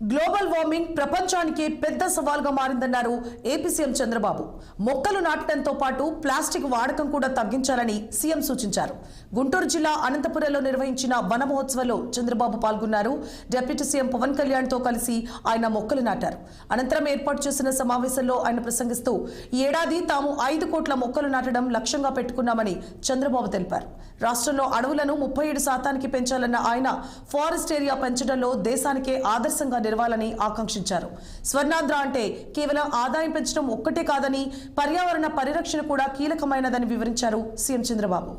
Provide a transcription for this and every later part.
Global warming ప్రపంచానికి పెద్ద సవాల్గా మారిందన్నారు ఏపీ సీఎం చంద్రబాబు. మొక్కలు నాటడంతో పాటు ప్లాస్టిక్ వాడకం కూడా తగ్గించాలని సీఎం సూచించారు. గుంటూరు జిల్లా అనంతపురంలో నిర్వహించిన వన మహోత్సవంలో చంద్రబాబు పాల్గొన్నారు. డిప్యూటీ సీఎం పవన్ కళ్యాణ్తో కలిసి ఆయన మొక్కలు నాటారు. అనంతరం ఏర్పాటు చేసిన సమావేశంలో ఆయన ప్రసంగిస్తూ ఈ ఏడాది తాము ఐదు కోట్ల మొక్కలు నాటడం లక్ష్యంగా పెట్టుకున్నామని చంద్రబాబు తెలిపారు. రాష్ట్రంలో అడవులను ముప్పై ఏడు శాతానికి పెంచాలన్న ఆయన ఫారెస్ట్ ఏరియా పెంచడంలో దేశానికే ఆదర్శంగా నిలవాలని ఆకాంక్షించారు. స్వర్ణాంధ్ర అంటే కేవలం ఆదాయం పెంచడం ఒక్కటే కాదని పర్యావరణ పరిరక్షణ కూడా కీలకమైనదని వివరించారు సీఎం చంద్రబాబు.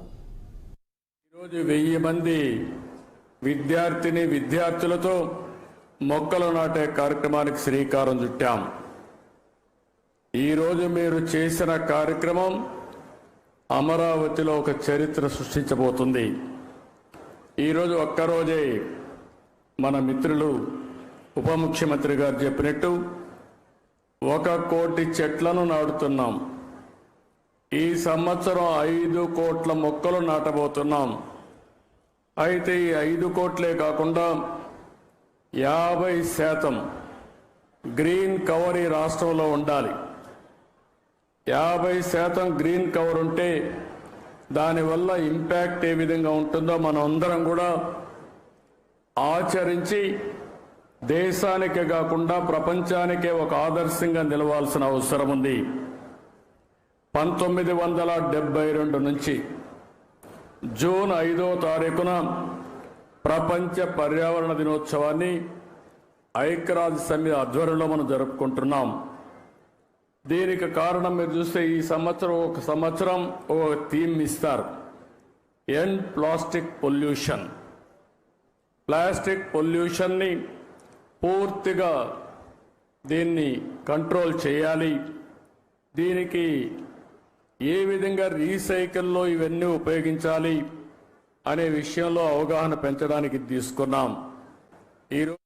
ఈరోజు వెయ్యి మంది విద్యార్థిని విద్యార్థులతో మొక్కలు నాటే కార్యక్రమానికి శ్రీకారం చుట్టాం. ఈరోజు మీరు చేసిన కార్యక్రమం అమరావతిలో ఒక చరిత్ర సృష్టించబోతుంది. ఈరోజు ఒక్కరోజే మన మిత్రులు ఉప ముఖ్యమంత్రి గారు చెప్పినట్టు ఒక కోటి చెట్లను నాటుతున్నాం. ఈ సంవత్సరం ఐదు కోట్ల మొక్కలు నాటబోతున్నాం. అయితే ఈ ఐదు కోట్లే కాకుండా యాభై శాతం గ్రీన్ కవర్ ఈ రాష్ట్రంలో ఉండాలి. యాభై శాతం గ్రీన్ కవర్ ఉంటే దానివల్ల ఇంపాక్ట్ ఏ విధంగా ఉంటుందో మనం అందరం కూడా ఆచరించి దేశానికే కాకుండా ప్రపంచానికే ఒక ఆదర్శంగా నిలవాల్సిన అవసరం ఉంది. పంతొమ్మిది వందల డెబ్బై రెండు నుంచి జూన్ ఐదో తారీఖున ప్రపంచ పర్యావరణ దినోత్సవాన్ని ఐక్యరాజ్య సమితి ఆధ్వర్యంలో మనం జరుపుకుంటున్నాం. దీనికి కారణం మీరు చూస్తే ఈ సంవత్సరం ఒక సంవత్సరం ఒక థీమ్ ఇస్తారు. ఎండ్ ప్లాస్టిక్ పొల్యూషన్ ప్లాస్టిక్ పొల్యూషన్ని పూర్తిగా దీన్ని కంట్రోల్ చేయాలి. దీనికి ఏ విధంగా రీసైకిల్లో ఇవన్నీ ఉపయోగించాలి అనే విషయంలో అవగాహన పెంచడానికి తీసుకున్నాం. ఈరోజు